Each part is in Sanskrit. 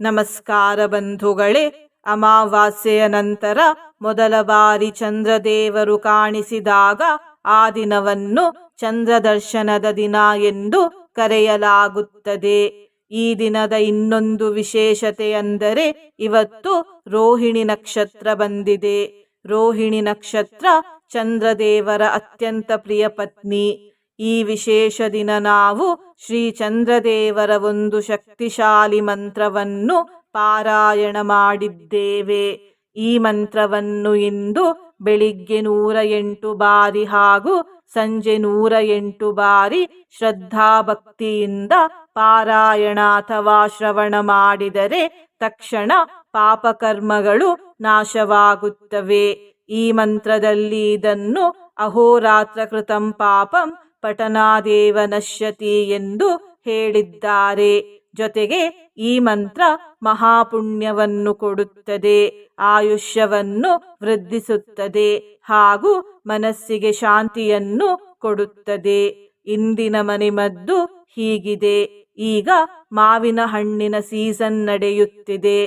ನಮಸ್ಕಾರ ಬಂಧುಗಳೇ, ಅಮಾವಾಸ್ಯೆಯ ನಂತರ ಮೊದಲ ಬಾರಿ ಚಂದ್ರದೇವರು ಕಾಣಿಸಿದಾಗ ಆ ದಿನವನ್ನು ಚಂದ್ರದರ್ಶನದ ದಿನ ಎಂದು ಕರೆಯಲಾಗುತ್ತದೆ. ಈ ದಿನದ ಇನ್ನೊಂದು ವಿಶೇಷತೆ ಅಂದರೆ ಇವತ್ತು ರೋಹಿಣಿ ನಕ್ಷತ್ರ ಬಂದಿದೆ. ರೋಹಿಣಿ ನಕ್ಷತ್ರ ಚಂದ್ರದೇವರ ಅತ್ಯಂತ ಪ್ರಿಯ ಪತ್ನಿ. ಈ ವಿಶೇಷ ದಿನ ನಾವು ಶ್ರೀ ಚಂದ್ರದೇವರ ಒಂದು ಶಕ್ತಿಶಾಲಿ ಮಂತ್ರವನ್ನು ಪಾರಾಯಣ ಮಾಡಿದ್ದೇವೆ. ಈ ಮಂತ್ರವನ್ನು ಇಂದು ಬೆಳಿಗ್ಗೆ ನೂರ ಎಂಟು ಬಾರಿ ಹಾಗೂ ಸಂಜೆ ನೂರ ಎಂಟು ಬಾರಿ ಶ್ರದ್ಧಾಭಕ್ತಿಯಿಂದ ಪಾರಾಯಣ ಅಥವಾ ಶ್ರವಣ ಮಾಡಿದರೆ ತಕ್ಷಣ ಪಾಪಕರ್ಮಗಳು ನಾಶವಾಗುತ್ತವೆ. ಈ ಮಂತ್ರದಲ್ಲಿ ಇದನ್ನು ಅಹೋರಾತ್ರ ಕೃತಂ ಪಾಪಂ ಪಠನಾದೇವ ನಶ್ಯತಿ ಎಂದು ಹೇಳಿದ್ದಾರೆ. ಜೊತೆಗೆ ಈ ಮಂತ್ರ ಮಹಾಪುಣ್ಯವನ್ನು ಕೊಡುತ್ತದೆ, ಆಯುಷ್ಯವನ್ನು ವೃದ್ಧಿಸುತ್ತದೆ ಹಾಗೂ ಮನಸ್ಸಿಗೆ ಶಾಂತಿಯನ್ನು ಕೊಡುತ್ತದೆ. ಇಂದಿನ ಮನೆಮದ್ದು ಹೀಗಿದೆ. ಈಗ ಮಾವಿನ ಹಣ್ಣಿನ ಸೀಸನ್ ನಡೆಯುತ್ತಿದೆ.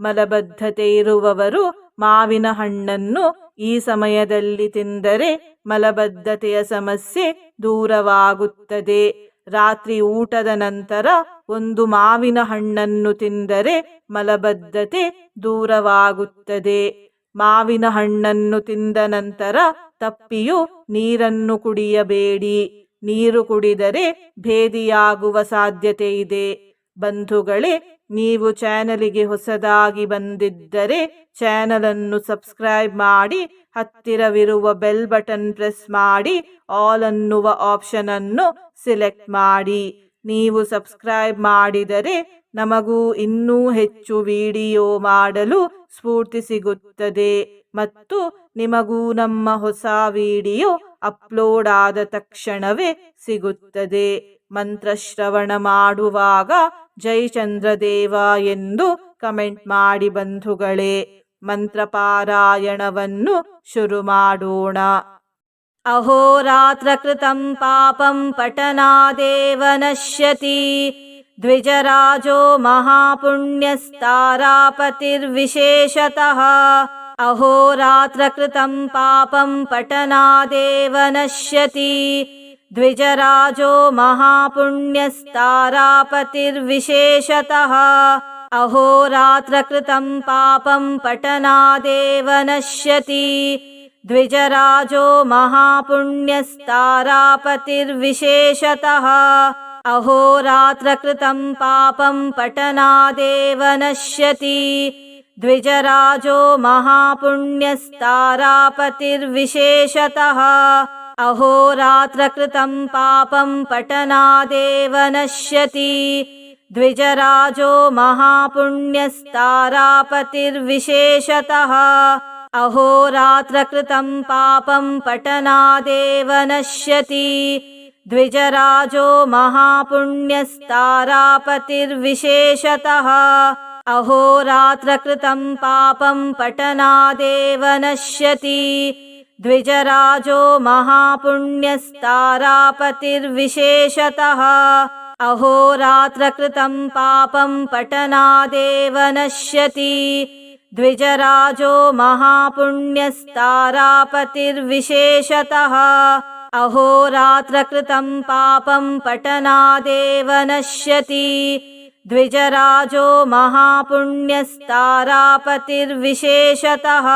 ಮಲಬದ್ಧತೆ ಇರುವವರು ಮಾವಿನ ಹಣ್ಣನ್ನು ಈ ಸಮಯದಲ್ಲಿ ತಿಂದರೆ ಮಲಬದ್ಧತೆಯ ಸಮಸ್ಯೆ ದೂರವಾಗುತ್ತದೆ. ರಾತ್ರಿ ಊಟದ ನಂತರ ಒಂದು ಮಾವಿನ ಹಣ್ಣನ್ನು ತಿಂದರೆ ಮಲಬದ್ಧತೆ ದೂರವಾಗುತ್ತದೆ. ಮಾವಿನ ಹಣ್ಣನ್ನು ತಿಂದ ನಂತರ ತಪ್ಪಿಯು ನೀರನ್ನು ಕುಡಿಯಬೇಡಿ. ನೀರು ಕುಡಿದರೆ ಭೇದಿಯಾಗುವ ಸಾಧ್ಯತೆ ಇದೆ. ಬಂಧುಗಳೇ ನೀವು ಚಾನಲಿಗೆ ಹೊಸದಾಗಿ ಬಂದಿದ್ದರೆ ಚಾನಲನ್ನು ಸಬ್ಸ್ಕ್ರೈಬ್ ಮಾಡಿ, ಹತ್ತಿರವಿರುವ ಬೆಲ್ ಬಟನ್ ಪ್ರೆಸ್ ಮಾಡಿ, ಆಲ್ ಅನ್ನುವ ಆಪ್ಷನ್ ಅನ್ನು ಸೆಲೆಕ್ಟ್ ಮಾಡಿ. ನೀವು ಸಬ್ಸ್ಕ್ರೈಬ್ ಮಾಡಿದರೆ ನಮಗೂ ಇನ್ನೂ ಹೆಚ್ಚು ವಿಡಿಯೋ ಮಾಡಲು ಸ್ಫೂರ್ತಿ ಸಿಗುತ್ತದೆ. ಮತ್ತು ನಿಮಗೂ ನಮ್ಮ ಹೊಸ ವಿಡಿಯೋ ಅಪ್ಲೋಡ್ ಆದ ತಕ್ಷಣವೇ ಸಿಗುತ್ತದೆ. ಮಂತ್ರಶ್ರವಣ ಮಾಡುವಾಗ ಜಯಚಂದ್ರದೇವ ಎಂದು ಕಮೆಂಟ್ ಮಾಡಿ ಬಂಧುಗಳೇ, ಮಂತ್ರ ಪಾರಾಯಣವನ್ನು ಶುರು ಮಾಡೋಣ. ಅಹೋರಾತ್ರ ಕೃತಂ ಪಾಪಂ ಪಟನಾದೇವ ನಶ್ಯತಿ, ದ್ವಿಜರಾಜೋ ಮಹಾಪುಣ್ಯಸ್ತಾರಾಪತಿರ್ವಿಶೇಷತಃ. अहोरात्रकृतं पापं पठनादेव नश्यति द्विजराजो महापुण्यस्तारापतिर्विशेषतः। अहोरात्रकृतं पापं पठनादेव नश्यति द्विजराजो महापुण्यस्तारापतिर्विशेषतः। अहोरात्रकृतं पापं पठनादेव नश्यति द्विजराजो महापुण्यस्तारापतिर्विशेषतः। अहोरात्रकृतं पापं पठनादेव नश्यति द्विजराजो महापुण्यस्तारापतिर्विशेषतः। अहोरात्रकृतं पापं पठनादेव नश्यति द्विजराजो महापुण्यस्तारापतिर्विशेषतः अहोरात्रकृतं पापं पठनादेव नश्यति द्विजराजो महापुण्यस्तारापतिर्विशेषतः। अहोरात्रकृतं पापं पठनादेव नश्यति द्विजराजो महापुण्यस्तारापतिर्विशेषतः। अहोरात्रकृतं पापं पठनादेव नश्यति द्विजराजो महापुण्यस्तारापतिर्विशेषतः।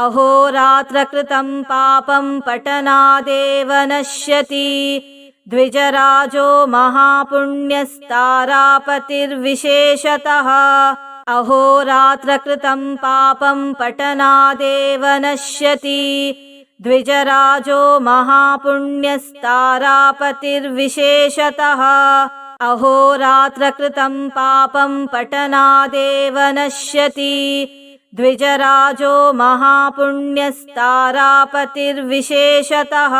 अहोरात्रकृतं पापं पठनादेव नश्यति द्विजराजो महापुण्यस्तारापतिर्विशेषतः। अहोरात्रकृतं पापं पठनादेव नश्यति द्विजराजो महापुण्यस्तारापतिर्विशेषतः अहोरात्रकृतं पापं पठनादेव नश्यति द्विजराजो महापुण्यस्तारापतिर्विशेषतः।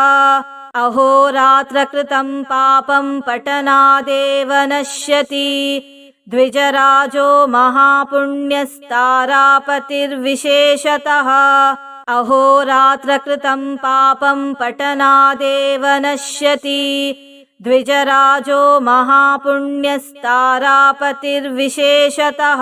अहोरात्रकृतं पापं पठनादेव नश्यति द्विजराजो महापुण्यस्तारापतिर्विशेषतः। अहोरात्रकृतं पापं पठनादेव नश्यति द्विजराजो महापुण्यस्तारापतिर्विशेषतः।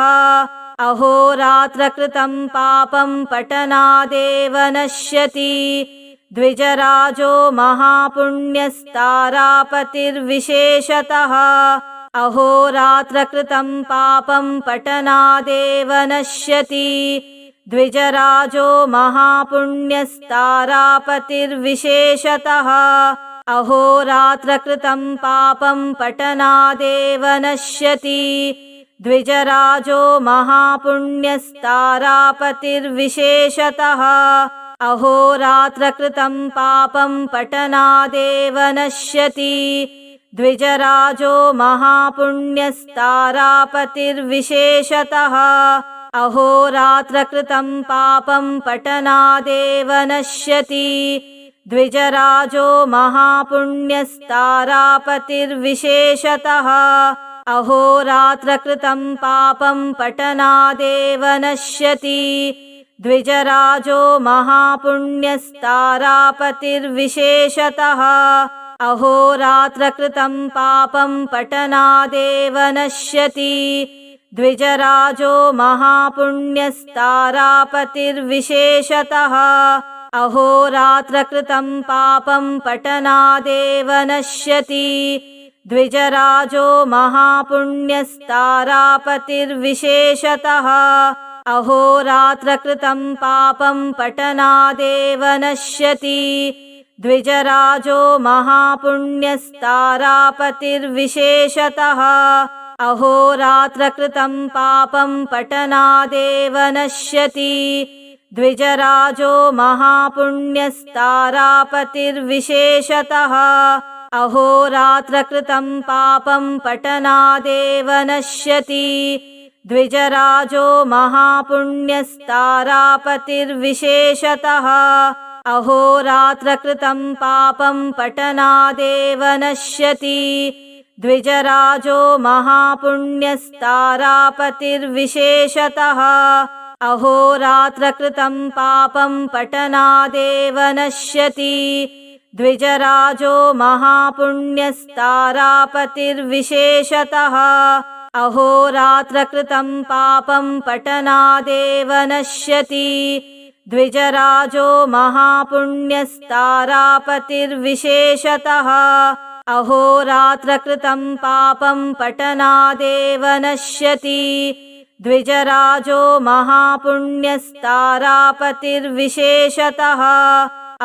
अहोरात्रकृतं पापं पठनादेव नश्यति द्विजराजो महापुण्यस्तारापतिर्विशेषतः। अहोरात्रकृतं पापं पठनादेव नश्यति द्विजराजो महापुण्यस्तारापतिर्विशेषतः अहोरात्रकृतं पापं पठनादेव नश्यति द्विजराजो महापुण्यस्तारापतिर्विशेषतः। अहोरात्रकृतं पापं पठनादेव नश्यति द्विजराजो महापुण्यस्तारापतिर्विशेषतः। अहोरात्रकृतं पापं पठनादेव नश्यति द्विजराजो महापुण्यस्तारापतिर्विशेषतः। अहोरात्रकृतं पापं पठनादेव नश्यति द्विजराजो महापुण्यस्तारापतिर्विशेषतः। अहोरात्रकृतं पापं पठनादेव नश्यति द्विजराजो महापुण्यस्तारापतिर्विशेषतः अहोरात्रकृतं पापं पठनादेव नश्यति द्विजराजो महापुण्यस्तारापतिर्विशेषतः। अहोरात्रकृतं पापं पठनादेव नश्यति द्विजराजो महापुण्यस्तारापतिर्विशेषतः। अहोरात्रकृतं पापं पठनादेव नश्यति द्विजराजो महापुण्यस्तारापतिर्विशेषतः। अहोरात्रकृतं पापं पठनादेव नश्यति द्विजराजो महापुण्यस्तारापतिर्विशेषतः। अहोरात्रकृतं पापं पठनादेव नश्यति द्विजराजो महापुण्यस्तारापतिर्विशेषतः अहोरात्रकृतं पापं पठनादेव नश्यति द्विजराजो महापुण्यस्तारापतिर्विशेषतः। अहोरात्रकृतं पापं पठनादेव नश्यति द्विजराजो महापुण्यस्तारापतिर्विशेषतः। अहोरात्रकृतं पापं पठनादेव नश्यति द्विजराजो महापुण्यस्तारापतिर्विशेषतः।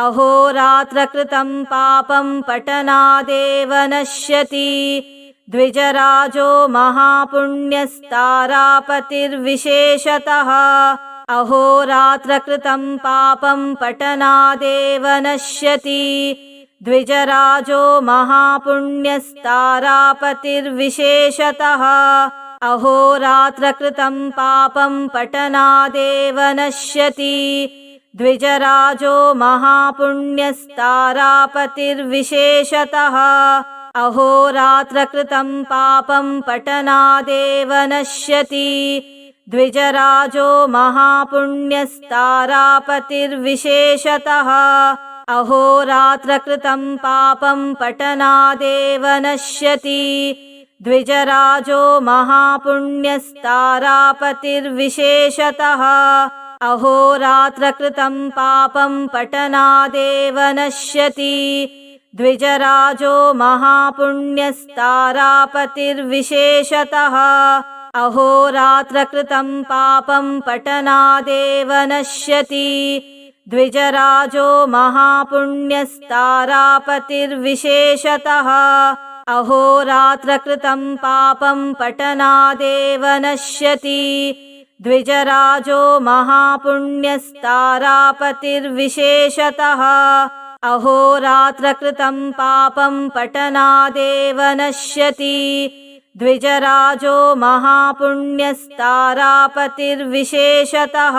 अहोरात्रकृतं पापं पठनादेव नश्यति द्विजराजो महापुण्यस्तारापतिर्विशेषतः। अहोरात्रकृतं पापं पठनादेव नश्यति द्विजराजो महापुण्यस्तारापतिर्विशेषतः अहोरात्रकृतं पापं पठनादेव नश्यति द्विजराजो महापुण्यस्तारापतिर्विशेषतः। अहोरात्रकृतं पापं पठनादेव नश्यति द्विजराजो महापुण्यस्तारापतिर्विशेषतः। अहोरात्रकृतं पापं पठनादेव नश्यति द्विजराजो महापुण्यस्तारापतिर्विशेषतः। अहोरात्रकृतं पापं पठनादेव नश्यति द्विजराजो महापुण्यस्तारापतिर्विशेषतः। अहोरात्रकृतं पापं पठनादेव नश्यति द्विजराजो महापुण्यस्तारापतिर्विशेषतः अहोरात्रकृतं पापं पठनादेव नश्यति द्विजराजो महापुण्यस्तारापतिर्विशेषतः। अहोरात्रकृतं पापं पठनादेव नश्यति द्विजराजो महापुण्यस्तारापतिर्विशेषतः।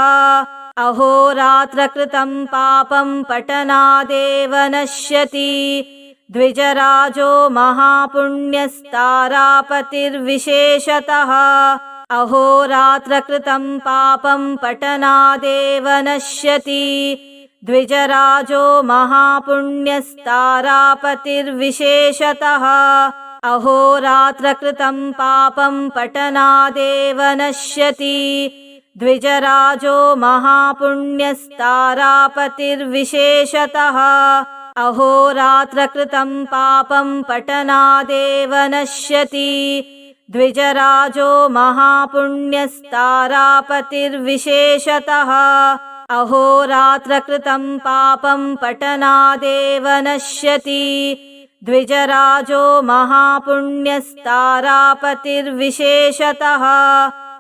अहोरात्रकृतं पापं पठनादेव नश्यति द्विजराजो महापुण्यस्तारापतिर्विशेषतः। अहोरात्रकृतं पापं पठनादेव नश्यति द्विजराजो महापुण्यस्तारापतिर्विशेषतः। अहोरात्रकृतं पापं पठनादेव नश्यति द्विजराजो महापुण्यस्तारापतिर्विशेषतः अहोरात्रकृतं पापं पठनादेव नश्यति द्विजराजो महापुण्यस्तारापतिर्विशेषतः। अहोरात्रकृतं पापं पठनादेव नश्यति द्विजराजो महापुण्यस्तारापतिर्विशेषतः।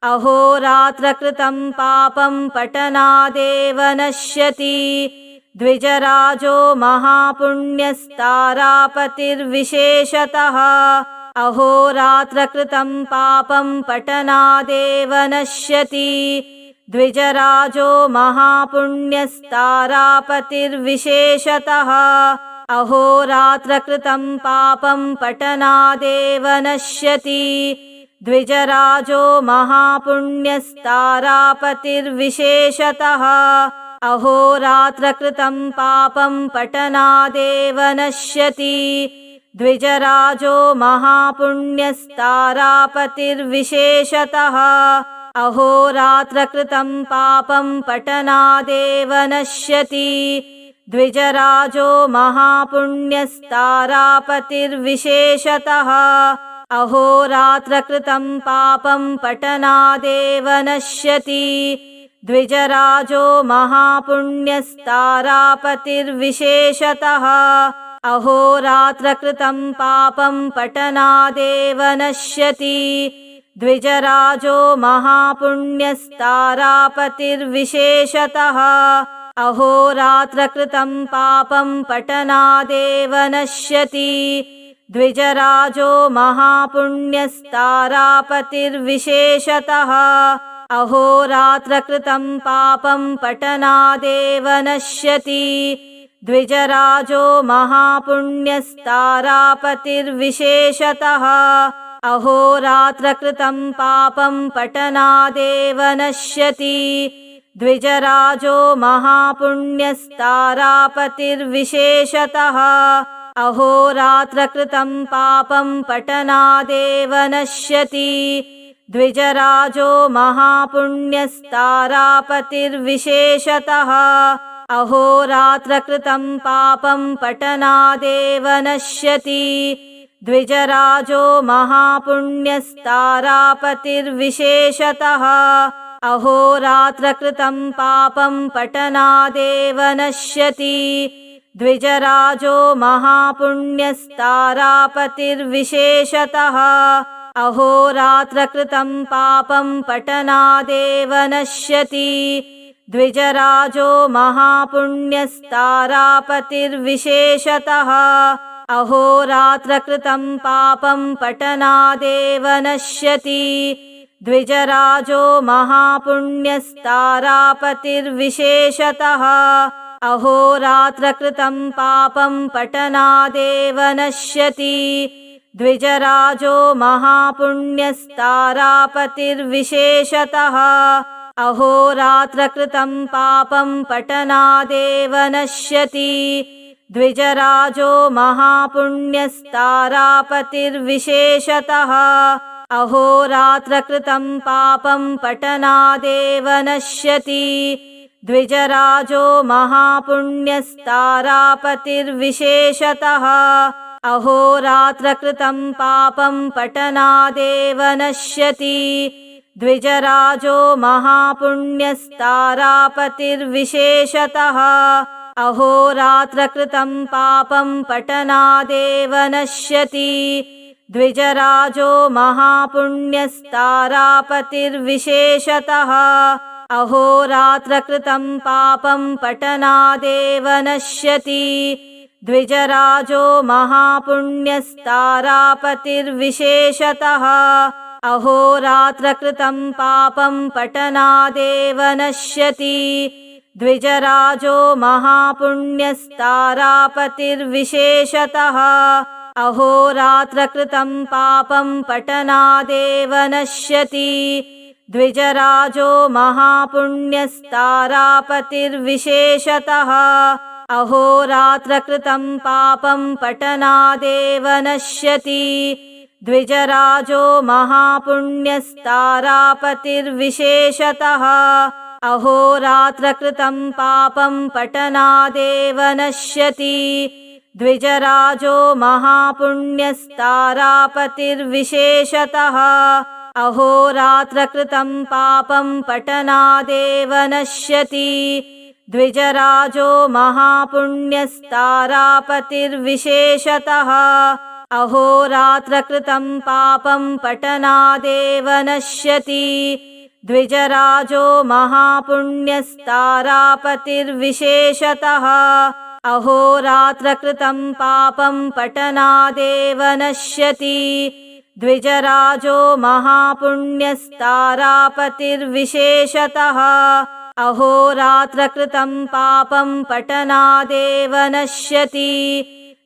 अहोरात्रकृतं पापं पठनादेव नश्यति द्विजराजो महापुण्यस्तारापतिर्विशेषतः। अहोरात्रकृतं पापं पठनादेव नश्यति द्विजराजो महापुण्यस्तारापतिर्विशेषतः। अहोरात्रकृतं पापं पठनादेव नश्यति द्विजराजो महापुण्यस्तारापतिर्विशेषतः अहोरात्रकृतं पापं पठनादेव नश्यति द्विजराजो महापुण्यस्तारापतिर्विशेषतः। अहोरात्रकृतं पापं पठनादेव नश्यति द्विजराजो महापुण्यस्तारापतिर्विशेषतः। अहोरात्रकृतं पापं पठनादेव नश्यति द्विजराजो महापुण्यस्तारापतिर्विशेषतः। अहोरात्रकृतं पापं पठनादेव नश्यति द्विजराजो महापुण्यस्तारापतिर्विशेषतः। अहोरात्रकृतं पापं पठनादेव नश्यति द्विजराजो महापुण्यस्तारापतिर्विशेषतः अहोरात्रकृतं पापं पठनादेव नश्यति द्विजराजो महापुण्यस्तारापतिर्विशेषतः। अहोरात्रकृतं पापं पठनादेव नश्यति द्विजराजो महापुण्यस्तारापतिर्विशेषतः। अहोरात्रकृतं पापं पठनादेव नश्यति द्विजराजो महापुण्यस्तारापतिर्विशेषतः। अहोरात्रकृतं पापं पठनादेव नश्यति द्विजराजो महापुण्यस्तारापतिर्विशेषतः। अहोरात्रकृतं पापं पठनादेव नश्यति द्विजराजो महापुण्यस्तारापतिर्विशेषतः अहोरात्रकृतं पापं पठनादेव नश्यति द्विजराजो महापुण्यस्तारापतिर्विशेषतः। अहोरात्रकृतं पापं पठनादेव नश्यति द्विजराजो महापुण्यस्तारापतिर्विशेषतः। अहोरात्रकृतं पापं पठनादेव नश्यति द्विजराजो महापुण्यस्तारापतिर्विशेषतः। अहोरात्रकृतं पापं पठनादेव नश्यति द्विजराजो महापुण्यस्तारापतिर्विशेषतः। अहोरात्रकृतं पापं पठनादेव नश्यति द्विजराजो महापुण्यस्तारापतिर्विशेषतः अहोरात्रकृतं पापं पठनादेव नश्यति द्विजराजो महापुण्यस्तारापतिर्विशेषतः। अहोरात्रकृतं पापं पठनादेव नश्यति द्विजराजो महापुण्यस्तारापतिर्विशेषतः। अहोरात्रकृतं पापं पठनादेव नश्यति द्विजराजो महापुण्यस्तारापतिर्विशेषतः। अहोरात्रकृतं पापं पठनादेव नश्यति द्विजराजो महापुण्यस्तारापतिर्विशेषतः। अहोरात्रकृतं पापं पठनादेव नश्यति द्विजराजो महापुण्यस्तारापतिर्विशेषतः अहोरात्रकृतं पापं पठनादेव नश्यति द्विजराजो महापुण्यस्तारापतिर्विशेषतः। अहोरात्रकृतं पापं पठनादेव नश्यति द्विजराजो महापुण्यस्तारापतिर्विशेषतः। अहोरात्रकृतं पापं पठनादेव नश्यति द्विजराजो महापुण्यस्तारापतिर्विशेषतः। अहोरात्रकृतं पापं पठनादेव नश्यति द्विजराजो महापुण्यस्तारापतिर्विशेषतः। अहोरात्रकृतं पापं पठनादेव नश्यति द्विजराजो महापुण्यस्तारापतिर्विशेषतः अहोरात्रकृतं पापं पठनादेव नश्यति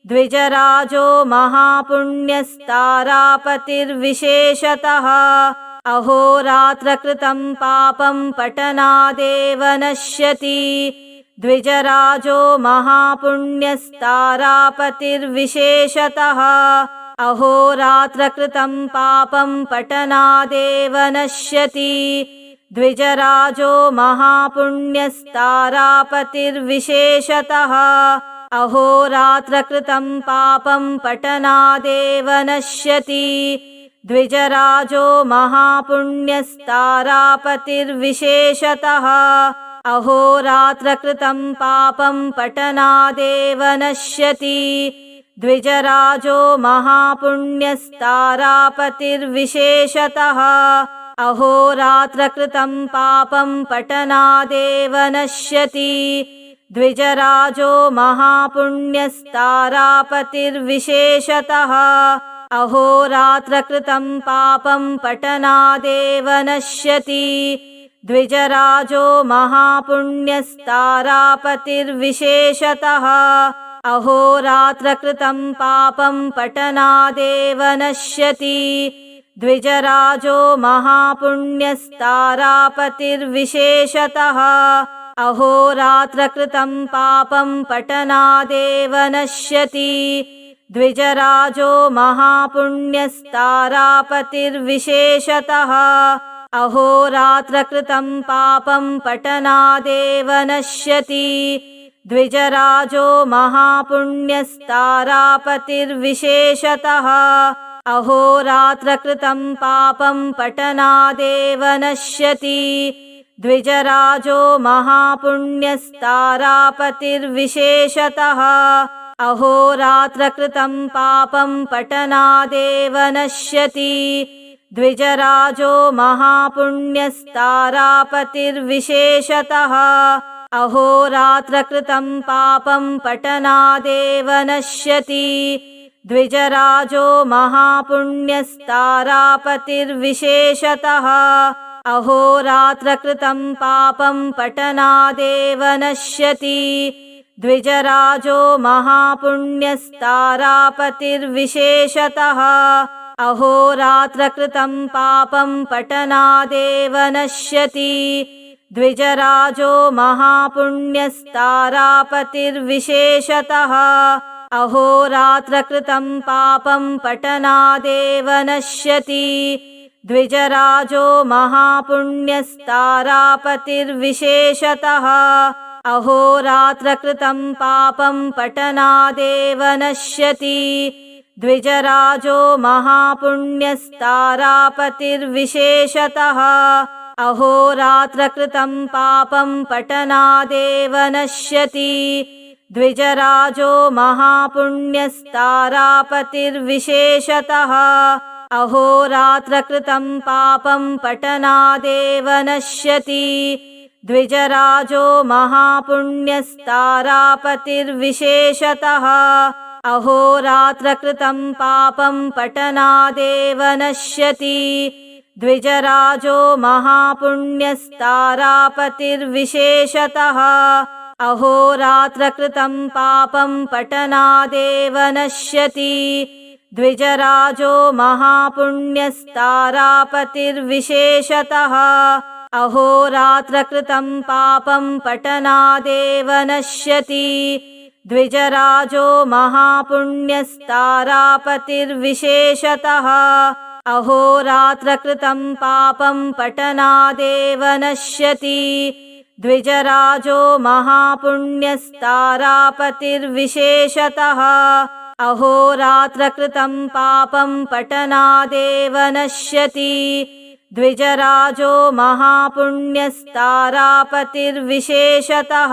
द्विजराजो महापुण्यस्तारापतिर्विशेषतः। अहोरात्रकृतं पापं पठनादेव नश्यति द्विजराजो महापुण्यस्तारापतिर्विशेषतः। अहोरात्रकृतं पापं पठनादेव नश्यति द्विजराजो महापुण्यस्तारापतिर्विशेषतः। अहोरात्रकृतं पापं पठनादेव नश्यति द्विजराजो महापुण्यस्तारापतिर्विशेषतः। अहोरात्रकृतं पापं पठनादेव नश्यति द्विजराजो महापुण्यस्तारापतिर्विशेषतः अहोरात्रकृतं पापं पठनादेव नश्यति द्विजराजो महापुण्यस्तारापतिर्विशेषतः। अहोरात्रकृतं पापं पठनादेव नश्यति द्विजराजो महापुण्यस्तारापतिर्विशेषतः। अहोरात्रकृतं पापं पठनादेव नश्यति द्विजराजो महापुण्यस्तारापतिर्विशेषतः। अहोरात्रकृतं पापं पठनादेव नश्यति द्विजराजो महापुण्यस्तारापतिर्विशेषतः। अहोरात्रकृतं पापं पठनादेव नश्यति द्विजराजो महापुण्यस्तारापतिर्विशेषतः अहोरात्रकृतं पापं पठनादेव नश्यति द्विजराजो महापुण्यस्तारापतिर्विशेषतः। अहोरात्रकृतं पापं पठनादेव नश्यति द्विजराजो महापुण्यस्तारापतिर्विशेषतः। अहोरात्रकृतं पापं पठनादेव नश्यति द्विजराजो महापुण्यस्तारापतिर्विशेषतः। अहोरात्रकृतं पापं पठनादेव नश्यति द्विजराजो महापुण्यस्तारापतिर्विशेषतः। अहोरात्रकृतं पापं पठनादेव नश्यति द्विजराजो महापुण्यस्तारापतिर्विशेषतः अहोरात्रकृतं पापं पठनादेव नश्यति द्विजराजो महापुण्यस्तारापतिर्विशेषतः। अहोरात्रकृतं पापं पठनादेव नश्यति द्विजराजो महापुण्यस्तारापतिर्विशेषतः। अहोरात्रकृतं पापं पठनादेव नश्यति द्विजराजो महापुण्यस्तारापतिर्विशेषतः। अहोरात्रकृतं पापं पठनादेव नश्यति द्विजराजो महापुण्यस्तारापतिर्विशेषतः। अहोरात्रकृतं पापं पठनादेव नश्यति द्विजराजो महापुण्यस्तारापतिर्विशेषतः अहोरात्रकृतं पापं पठनादेव नश्यति द्विजराजो महापुण्यस्तारापतिर्विशेषतः। अहोरात्रकृतं पापं पठनादेव नश्यति द्विजराजो महापुण्यस्तारापतिर्विशेषतः। अहोरात्रकृतं पापं पठनादेव नश्यति द्विजराजो महापुण्यस्तारापतिर्विशेषतः। अहोरात्रकृतं पापं पठनादेव नश्यति द्विजराजो महापुण्यस्तारापतिर्विशेषतः।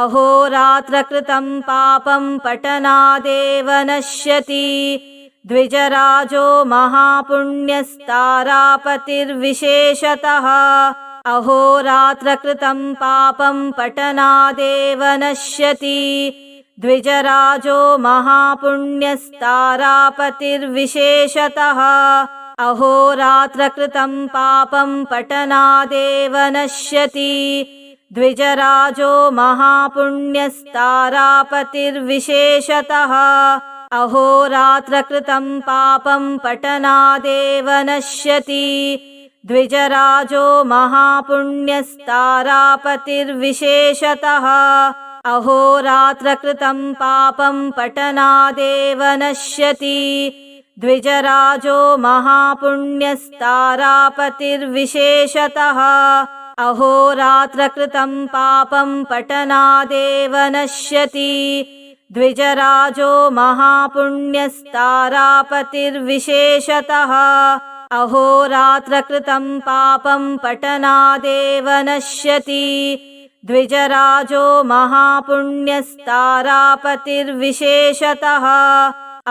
अहोरात्रकृतं पापं पठनादेव नश्यति द्विजराजो महापुण्यस्तारापतिर्विशेषतः अहोरात्रकृतं पापं पठनादेव नश्यति द्विजराजो महापुण्यस्तारापतिर्विशेषतः। अहोरात्रकृतं पापं पठनादेव नश्यति द्विजराजो महापुण्यस्तारापतिर्विशेषतः। अहोरात्रकृतं पापं पठनादेव नश्यति द्विजराजो महापुण्यस्तारापतिर्विशेषतः। अहोरात्रकृतं पापं पठनादेव नश्यति द्विजराजो महापुण्यस्तारापतिर्विशेषतः। अहोरात्रकृतं पापं पठनादेव नश्यति द्विजराजो महापुण्यस्तारापतिर्विशेषतः अहोरात्रकृतं पापं पठनादेव नश्यति द्विजराजो महापुण्यस्तारापतिर्विशेषतः।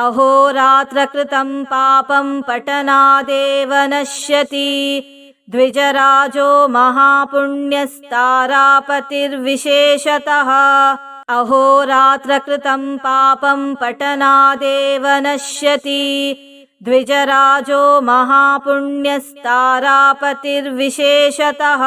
अहोरात्रकृतं पापं पठनादेव नश्यति द्विजराजो महापुण्यस्तारापतिर्विशेषतः। अहोरात्रकृतं पापं पठनादेव नश्यति द्विजराजो महापुण्यस्तारापतिर्विशेषतः।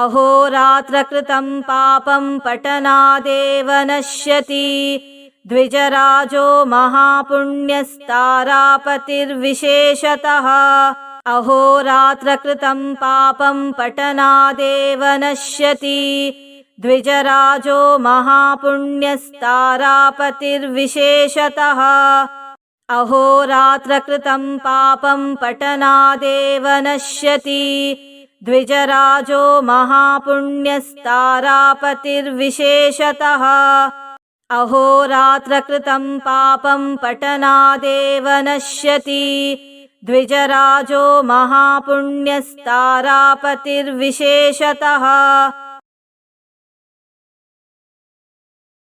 अहोरात्रकृतं पापं पठनादेव नश्यति द्विजराजो महापुण्यस्तारापतिर्विशेषतः। अहोरात्रकृतं पापं पठनादेव नश्यति द्विजराजो महापुण्यस्तारापतिर्विशेषतः अहोरात्रकृतं पापं पठनादेव नश्यति द्विजराजो महापुण्यस्तारापतिर्विशेषतः। अहोरात्रकृतं पापं पठनादेव नश्यति द्विजराजो महापुण्यस्तारापतिर्विशेषतः